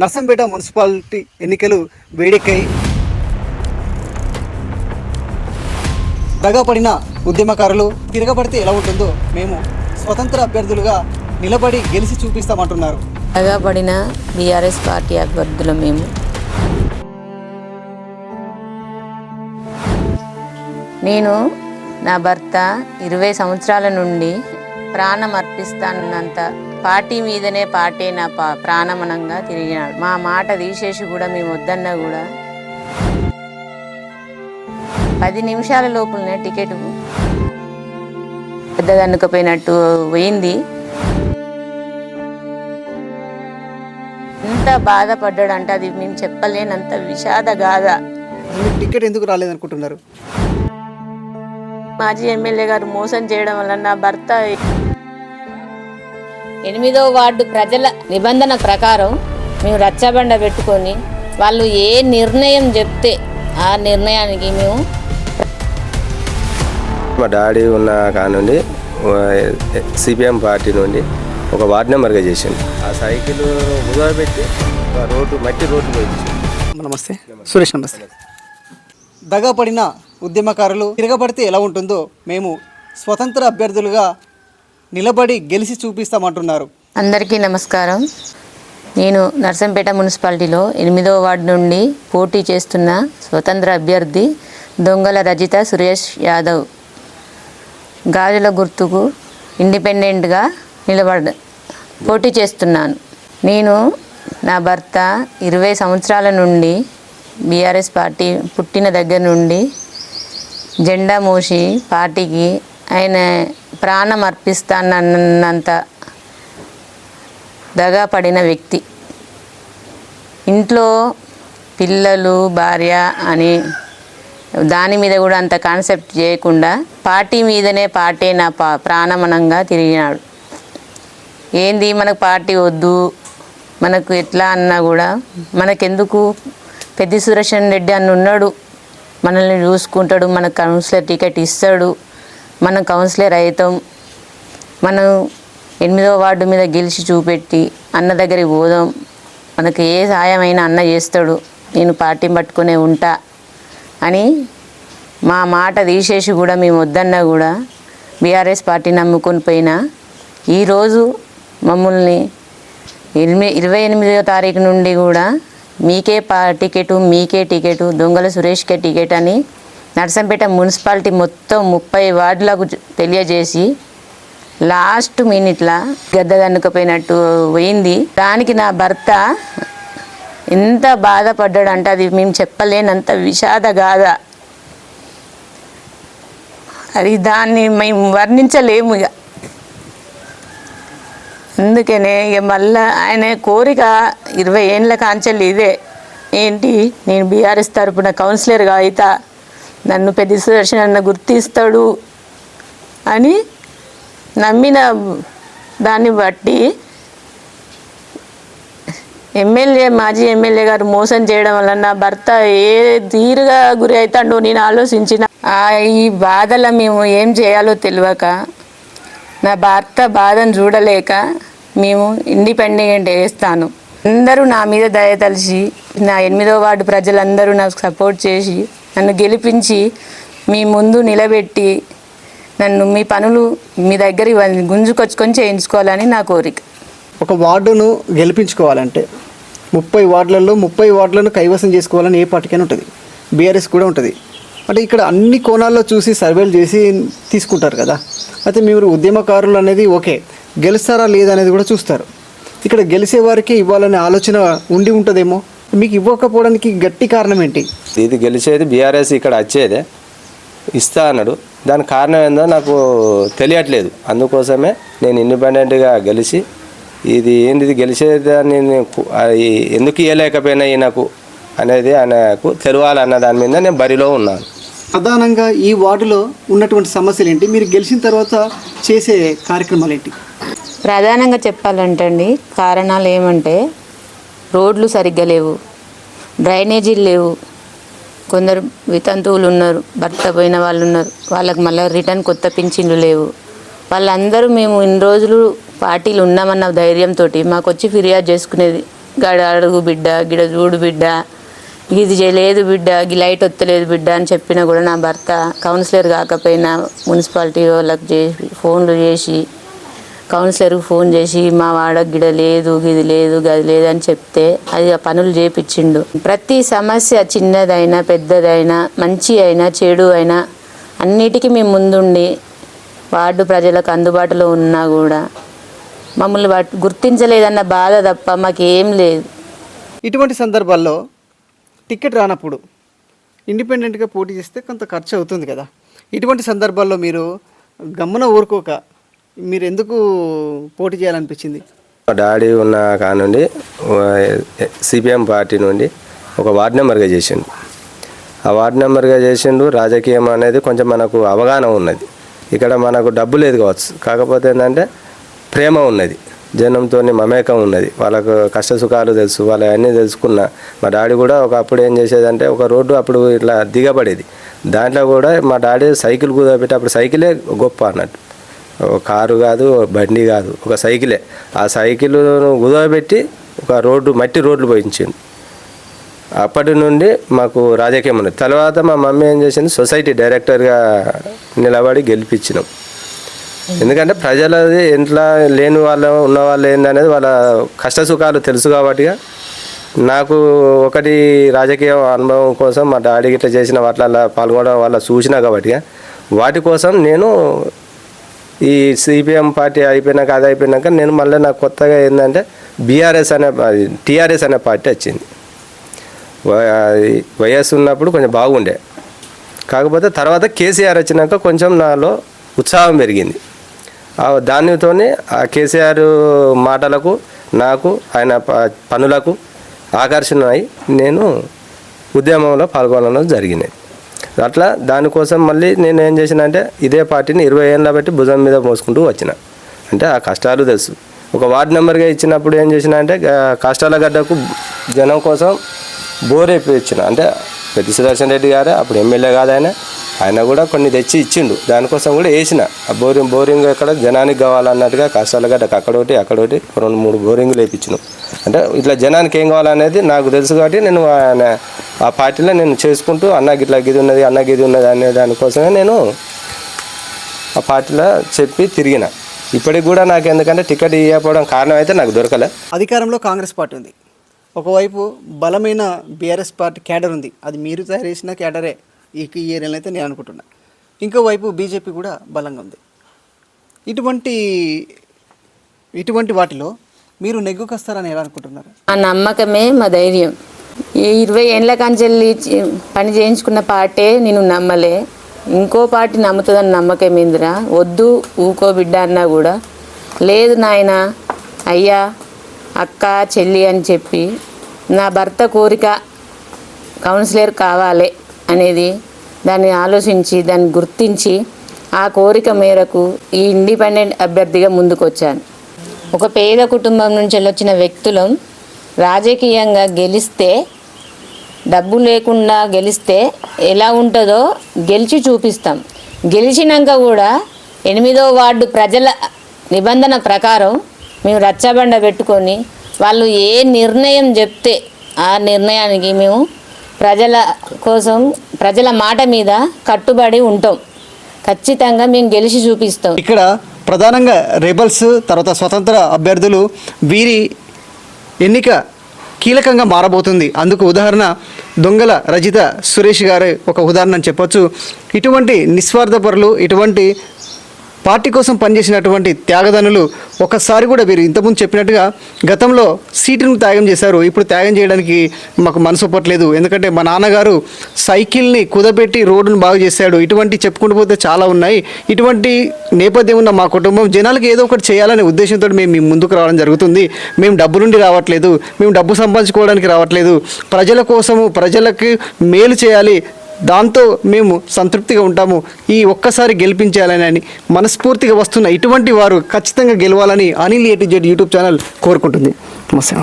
Narsampet municipality ఎన్నికలు వేడెక్కాయి. దగాపడిన ఉద్యమకారులు తిరగబడితే ఎలా ఉంటుందో మేము స్వతంత్ర అభ్యర్థులుగా నిలబడి గెలిచి చూపిస్తామంటున్నారు. పడిన బీఆర్ఎస్ పార్టీ అభ్యర్థులు మేము. నేను నా భర్త ఇరవై సంవత్సరాల నుండి ప్రాణం అర్పిస్తానంత పార్టీ మీదనే పార్టీ నా పా ప్రాణమనంగా తిరిగినాడు. మా మాట తీసేసి కూడా మేము వద్దన్నా కూడా పది నిమిషాల లోపలనే టికెట్ పెద్దదన్నుకపోయినట్టు పోయింది. ఎంత బాధపడ్డాడంటే అది మేము చెప్పలేనంత విషాద గాథ టికెట్ ఎందుకు రాలేదనుకుంటున్నారు? మాజీ ఎమ్మెల్యే గారు మోసం చేయడం వల్ల నా భర్త ఎనిమిదో వార్డు ప్రజల నిబంధన ప్రకారం మేము రచ్చబండ పెట్టుకొని వాళ్ళు ఏ నిర్ణయం చెప్తే ఆ నిర్ణయానికి మేము మా డాడీ ఉన్న కానుండి సిపిఎం పార్టీ నుండి ఒక వార్డ్ నెంబర్గా చేసిండు. ఆ సైకిల్ పెట్టి ఒక రోడ్డు మట్టి రోడ్డు పోయింది నమస్తే. సురేష్ నమస్తే. దగాపడిన ఉద్యమకారులు తిరగబడితే ఎలా ఉంటుందో మేము స్వతంత్ర అభ్యర్థులుగా నిలబడి గెలిచి చూపిస్తామంటున్నారు. అందరికీ నమస్కారం. నేను నర్సంపేట మున్సిపాలిటీలో ఎనిమిదో వార్డు నుండి పోటీ చేస్తున్న స్వతంత్ర అభ్యర్థి దొంగల రజిత సురేష్ యాదవ్. గాజుల గుర్తుకు ఇండిపెండెంట్గా నిలబడ పోటీ చేస్తున్నాను. నేను నా భర్త ఇరవై సంవత్సరాల నుండి బీఆర్ఎస్ పార్టీ పుట్టిన దగ్గర నుండి జెండా మోసి పార్టీకి ఆయన ప్రాణం అర్పిస్తానన్నంత దగా పడిన వ్యక్తి. ఇంట్లో పిల్లలు భార్య అని దాని మీద కూడా అంత కాన్సెప్ట్ చేయకుండా పార్టీ మీదనే పార్టీ నా పా ప్రాణమనంగా తిరిగినాడు. ఏంది మనకు పార్టీ వద్దు? మనకు ఎట్లా అన్నా కూడా మనకెందుకు? పెద్ది సురేషన్ రెడ్డి అని ఉన్నాడు మనల్ని చూసుకుంటాడు మనకు కౌన్సిలర్ టికెట్ ఇస్తాడు. మనం కౌన్సిలర్ అవుతాం. మనం ఎనిమిదో వార్డు మీద గెలిచి చూపెట్టి అన్న దగ్గరికి పోదాం. మనకు ఏ సాయమైనా అన్న చేస్తాడు. నేను పార్టీ పట్టుకునే ఉంటా అని మా మాట తీసేసి కూడా మేము వద్దన్నా కూడా బీఆర్ఎస్ పార్టీ నమ్ముకొని పోయినా ఈరోజు మమ్మల్ని ఎనిమిది ఇరవై ఎనిమిదో తారీఖు నుండి కూడా మీకే పా టికెట్ మీకే టికెట్ దొంగల సురేష్కే టికెట్ అని నర్సంపేట మున్సిపాలిటీ మొత్తం ముప్పై వార్డులకు తెలియజేసి లాస్ట్ మినిట్లా గద్ద దన్నుకపోయినట్టు పోయింది. దానికి నా భర్త ఎంత బాధపడ్డాడు అంటే అది మేము చెప్పలేనంత విషాద గాథ అది దాన్ని మేము వర్ణించలేము ఇక అందుకనే ఇక మళ్ళా ఆయన కోరిక ఇరవై ఏండ్ల కాంచెలు ఇదే. ఏంటి? నేను బీఆర్ఎస్ తరపున కౌన్సిలర్గా అవుతా నన్ను పెద్ద సుదర్శన్ అన్న గుర్తిస్తాడు అని నమ్మిన దాన్ని బట్టి ఎమ్మెల్యే మాజీ ఎమ్మెల్యే గారు మోసం చేయడం వల్ల నా భర్త ఏ తీరుగా గురి అవుతాడో నేను ఆలోచించిన ఆ ఈ బాధలో మేము ఏం చేయాలో తెలియక నా భర్త బాధను చూడలేక మేము ఇండిపెండెంట్ వేస్తాను అందరూ నా మీద దయ తలిచి నా ఎనిమిదో వార్డు ప్రజలందరూ నాకు సపోర్ట్ చేసి నన్ను గెలిపించి మీ ముందు నిలబెట్టి నన్ను మీ పనులు మీ దగ్గర ఇవ్వ- గుంజుకొచ్చుకొని చేయించుకోవాలని నా కోరిక. ఒక వార్డును గెలిపించుకోవాలంటే ముప్పై వార్డులలో ముప్పై వార్డులను కైవసం చేసుకోవాలని ఏ పార్టీకైనా ఉంటుంది. బీఆర్ఎస్ కూడా ఉంటుంది. అంటే ఇక్కడ అన్ని కోణాల్లో చూసి సర్వేలు చేసి తీసుకుంటారు కదా. అయితే మీరు ఉద్యమకారులు అనేది ఓకే గెలుస్తారా లేదా అనేది కూడా చూస్తారు. ఇక్కడ గెలిచే వారికి ఇవ్వాలనే ఆలోచన ఉండి ఉంటుందేమో? మీకు ఇవ్వకపోవడానికి గట్టి కారణం ఏంటి? ఇది గెలిచేది బీఆర్ఎస్ ఇక్కడ వచ్చేదే. ఇస్తా అన్నాడు. దాని కారణం ఏందో నాకు తెలియట్లేదు. అందుకోసమే నేను ఇండిపెండెంట్గా గెలిచి ఇది ఏంది ఇది గెలిచేదాన్ని ఎందుకు ఇవ్వలేకపోయినా ఈయనకు అనేది ఆయనకు తెలియాలన్న దాని మీద నేను బరిలో ఉన్నాను. ప్రధానంగా ఈ వార్డులో ఉన్నటువంటి సమస్యలు ఏంటి మీరు గెలిచిన తర్వాత చేసే కార్యక్రమాలు ఏంటి ప్రధానంగా చెప్పాలంటే అండి కారణాలు ఏమంటే రోడ్లు సరిగ్గా లేవు. డ్రైనేజీలు లేవు. కొందరు వితంతువులు ఉన్నారు భర్త పోయిన వాళ్ళు ఉన్నారు. వాళ్ళకి మళ్ళీ రిటర్న్ కొత్త పింఛన్లు లేవు. వాళ్ళందరూ మేము ఇన్ని రోజులు పార్టీలు ఉన్నామన్న ధైర్యంతో మాకు వచ్చి ఫిర్యాదు చేసుకునేది. గడ అడుగు బిడ్డ గిడ చూడు బిడ్డ ఇది చేయలేదు బిడ్డ గి లైట్ వత్తలేదు బిడ్డ అని చెప్పినా కూడా నా భర్త కౌన్సిలర్ కాకపోయినా మున్సిపాలిటీ వాళ్ళకి చేసి ఫోన్లు చేసి కౌన్సిలర్కి ఫోన్ చేసి మా వాడ గిడ లేదు గిది లేదు గది లేదు అని చెప్తే అది ఆ పనులు చేపించిండు ప్రతి సమస్య చిన్నదైనా పెద్దదైనా మంచి అయినా చెడు అయినా అన్నిటికీ మేము ముందుండి వార్డు ప్రజలకు అందుబాటులో ఉన్నా కూడా మమ్మల్ని గుర్తించలేదన్న బాధ తప్ప మాకేం లేదు. ఇటువంటి సందర్భాల్లో టికెట్ రానప్పుడు ఇండిపెండెంట్గా పోటీ చేస్తే కొంత ఖర్చు అవుతుంది కదా. ఇటువంటి సందర్భాల్లో మీరు గమ్మున ఊరుకోక మీరు ఎందుకు పోటీ చేయాలనిపించింది? మా డాడీ ఉన్న కానుండి సిపిఎం పార్టీ నుండి ఒక వార్డ్ నెంబర్గా చేసిండు. ఆ వార్డ్ నెంబర్గా చేసిండు రాజకీయం అనేది కొంచెం మనకు అవగాహన ఉన్నది. ఇక్కడ మనకు డబ్బు లేదు కావచ్చు. కాకపోతే ఏంటంటే ప్రేమ ఉన్నది. జనంతో మమేకం ఉన్నది. వాళ్ళకు కష్ట సుఖాలు తెలుసు వాళ్ళ అన్నీ తెలుసుకున్న. మా డాడీ కూడా ఒకప్పుడు ఏం చేసేదంటే ఒక రోడ్డు అప్పుడు ఇట్లా దిగబడేది. దాంట్లో కూడా మా డాడీ సైకిల్ కూదబెట్టి అప్పుడు సైకిలే గొప్ప అన్నట్టు. కారు కాదు బండి కాదు ఒక సైకిలే. ఆ సైకిల్ కుదవబెట్టి ఒక రోడ్డు మట్టి రోడ్లు పోయించిండు. అప్పటి నుండి మాకు రాజకీయం ఉన్నది. తర్వాత మా మమ్మీ ఏం చేసింది? సొసైటీ డైరెక్టర్గా నిలబడి గెలిపించినాం. ఎందుకంటే ప్రజలది ఇంట్లో లేని వాళ్ళు ఉన్న వాళ్ళు ఏందనేది వాళ్ళ కష్ట సుఖాలు తెలుసు కాబట్టిగా నాకు ఒకటి రాజకీయ అనుభవం కోసం మా డాడీ గిట్లా చేసిన వాటిల్లో పాల్గొనడం వల్ల చూసినా కాబట్టిగా వాటి కోసం నేను ఈ సిపిఎం పార్టీ అయిపోయినాక అది అయిపోయినాక నేను మళ్ళీ నాకు కొత్తగా ఏంటంటే బీఆర్ఎస్ అనే టీఆర్ఎస్ అనే పార్టీ వచ్చింది. వయస్సు వైఎస్ ఉన్నప్పుడు కొంచెం బాగుండే. కాకపోతే తర్వాత కేసీఆర్ వచ్చినాక కొంచెం నాలో ఉత్సాహం పెరిగింది. దానితోనే ఆ కేసీఆర్ మాటలకు నాకు ఆయన ప- పనులకు ఆకర్షణ అయి నేను ఉద్యమంలో పాల్గొనడం జరిగింది అట్లా దానికోసం మళ్ళీ నేను ఏం చేసిన అంటే ఇదే పార్టీని ఇరవై ఏళ్ళ బట్టి భుజం మీద మోసుకుంటూ వచ్చిన. అంటే ఆ కష్టాలు తెలుసు. ఒక వార్డు నెంబర్గా ఇచ్చినప్పుడు ఏం చేసిన అంటే కష్టాల గడ్డకు జనం కోసం బోర్ ఇచ్చిన అంటే పెద్ద సుదర్శన్ రెడ్డి గారే అప్పుడు ఎమ్మెల్యే కాదు ఆయన. ఆయన కూడా కొన్ని తెచ్చి ఇచ్చిండు. దానికోసం కూడా వేసిన. ఆ బోరింగ్ బోరింగ్ ఎక్కడ జనానికి కావాలన్నట్టుగా కష్టాల గడ్డకు అక్కడొకటి అక్కడొకటి రెండు మూడు బోరింగ్లు వేయించినాం అంటే ఇట్లా జనానికి ఏం కావాలనేది నాకు తెలుసు కాబట్టి నేను ఆయన ఆ పార్టీలో నేను చేసుకుంటూ అన్నకి ఇట్లా గిది ఉన్నది అన్నకి ఇది ఉన్నది అనే దానికోసమే నేను ఆ పార్టీలో చెప్పి తిరిగిన. ఇప్పటికి కూడా నాకు ఎందుకంటే టికెట్ ఇవ్వకపోవడం కారణం అయితే నాకు దొరకలే. అధికారంలో కాంగ్రెస్ పార్టీ ఉంది. ఒకవైపు బలమైన బీఆర్ఎస్ పార్టీ క్యాడర్ ఉంది. అది మీరు తయారు చేసిన క్యాడరే ఈ ఏరియాలో అయితే నేను అనుకుంటున్నా. ఇంకోవైపు బీజేపీ కూడా బలంగా ఉంది. ఇటువంటి ఇటువంటి వాటిలో మీరు నెగ్గుకొస్తారని ఎలా అనుకుంటున్నారు? ఆ నమ్మకమే మా ధైర్యం. ఇరవై ఏళ్ళ కంచెల్లి పని చేయించుకున్న పార్టే నేను నమ్మలే. ఇంకో పార్టీ నమ్ముతుందని నమ్మకం ఏందిరా? వద్దు ఊకో బిడ్డ అన్నా కూడా. లేదు నాయన అయ్యా అక్క చెల్లి అని చెప్పి నా భర్త కోరిక కౌన్సిలర్ కావాలి అనేది దాన్ని ఆలోచించి దాన్ని గుర్తించి ఆ కోరిక మేరకు ఈ ఇండిపెండెంట్ అభ్యర్థిగా ముందుకొచ్చాను. ఒక పేద కుటుంబం నుంచి వచ్చిన వ్యక్తులం రాజకీయంగా గెలిస్తే డబ్బు లేకుండా గెలిస్తే ఎలా ఉంటుందో గెలిచి చూపిస్తాం. గెలిచినాక కూడా ఎనిమిదో వార్డు ప్రజల నిబంధన ప్రకారం మేము రచ్చబండ పెట్టుకొని వాళ్ళు ఏ నిర్ణయం చెప్తే ఆ నిర్ణయానికి మేము ప్రజల కోసం ప్రజల మాట మీద కట్టుబడి ఉంటాం. ఖచ్చితంగా మేము గెలిచి చూపిస్తాం. ఇక్కడ ప్రధానంగా రెబల్స్ తర్వాత స్వతంత్ర అభ్యర్థులు వీరి ఎన్నిక కీలకంగా మారబోతుంది. అందుకు ఉదాహరణ దొంగల రజిత సురేష్ గారి ఒక ఉదాహరణ అని చెప్పొచ్చు. ఇటువంటి నిస్వార్థపరులు ఇటువంటి పార్టీ కోసం పనిచేసినటువంటి త్యాగదనులు ఒకసారి కూడా వీరు ఇంతకుముందు చెప్పినట్టుగా గతంలో సీటును త్యాగం చేశారు. ఇప్పుడు త్యాగం చేయడానికి మాకు మనసు ఒప్పట్లేదు. ఎందుకంటే మా నాన్నగారు సైకిల్ని కుదబెట్టి రోడ్డును బాగు చేశాడు. ఇటువంటి చెప్పుకుంటూ పోతే చాలా ఉన్నాయి. ఇటువంటి నేపథ్యం ఉన్న మా కుటుంబం జనాలకు ఏదో ఒకటి చేయాలనే ఉద్దేశంతో మేము మీ ముందుకు రావడం జరుగుతుంది. మేము డబ్బు నుండి రావట్లేదు. మేము డబ్బు సంపాదించుకోవడానికి రావట్లేదు. ప్రజల కోసము ప్రజలకు మేలు చేయాలి. దాంతో మేము సంతృప్తిగా ఉంటాము. ఈ ఒక్కసారి గెలిపించాలని అని మనస్ఫూర్తిగా వస్తున్న ఇటువంటి వారు ఖచ్చితంగా గెలవాలని Anil ATZ Z YouTube channel కోరుకుంటుంది. నమస్తే